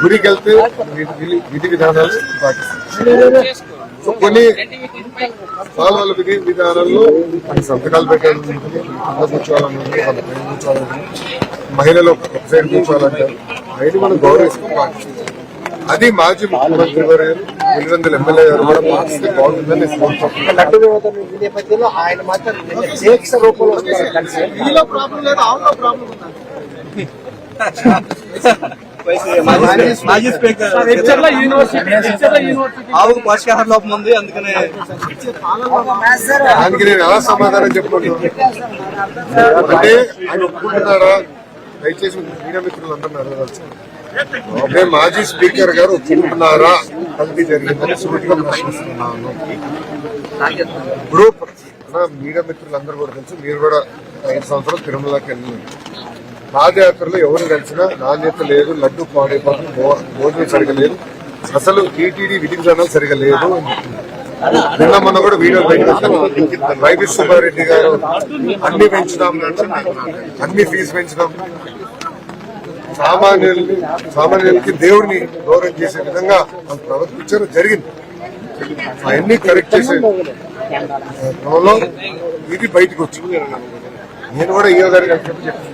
గుడికి వెళ్తే విధి- విధి- విధి విధానాలు పాటిస్తాను సో కొన్ని వాళ్ళ విధి విధానాల్లో కొన్ని సంతకాలు పెట్టాలి కింద కూర్చోవాలని ఉంది, వాళ్ళ పైన కూర్చోవాలని ఉంది. మహిళలు ఒక సైడ్ కూర్చోవాలంటారు అయినా మనం గౌరవిస్తాం పాటిస్తాం అది మాజీ ముఖ్యమంత్రి గారు పులివెందుల ఎమ్మెల్యే గారు కూడా పాటిస్తే బాగుంటుందని నేపథ్యంలో ఆయన మాత్రం రూపంలో వస్తున్నారు కలిసి మాజీ స్పీకర్. ఆవుకు పోషకాహార లోపం ఉంది అందుకనే. దానికి నేను ఎలా సమాధానం చెప్పను అంటే ఆయన ఒప్పుకుంటున్నారా? దయచేసి మీడియా మిత్రులు అంటే మాజీ స్పీకర్ గారు ఒప్పుకుంటున్నారా? కల్తీ జరిగిందని సూటిగా ప్రశ్నిస్తున్నాను. ఇప్పుడు మీడియా మిత్రులందరూ కూడా తెలుసు మీరు కూడా ఐదు సంవత్సరాలు తిరుమలకి వెళ్ళింది. పాదయాత్రలో ఎవరు కలిసినా నాణ్యత లేదు లడ్డు పాడైపోతుంది భో- భోజనం సరిగా లేదు అసలు టీటీడీ విధి విధానాలు సరిగా లేదు. నిన్న మొన్న కూడా వీడియో బయటకు వైవి సుబ్బారెడ్డి గారు అన్ని పెంచుదాం అన్ని ఫీజు పెంచుదాం. సామాన్యుల్ని సామాన్యులకి దేవుడిని గౌరవం చేసే విధంగా వాళ్ళు ప్రవర్తించడం జరిగింది. అవన్నీ కరెక్ట్ చేసే క్రమంలో ఇది బయటకు వచ్చింది. నేను కూడా ఈయో గారికి చెప్పి చెప్పాను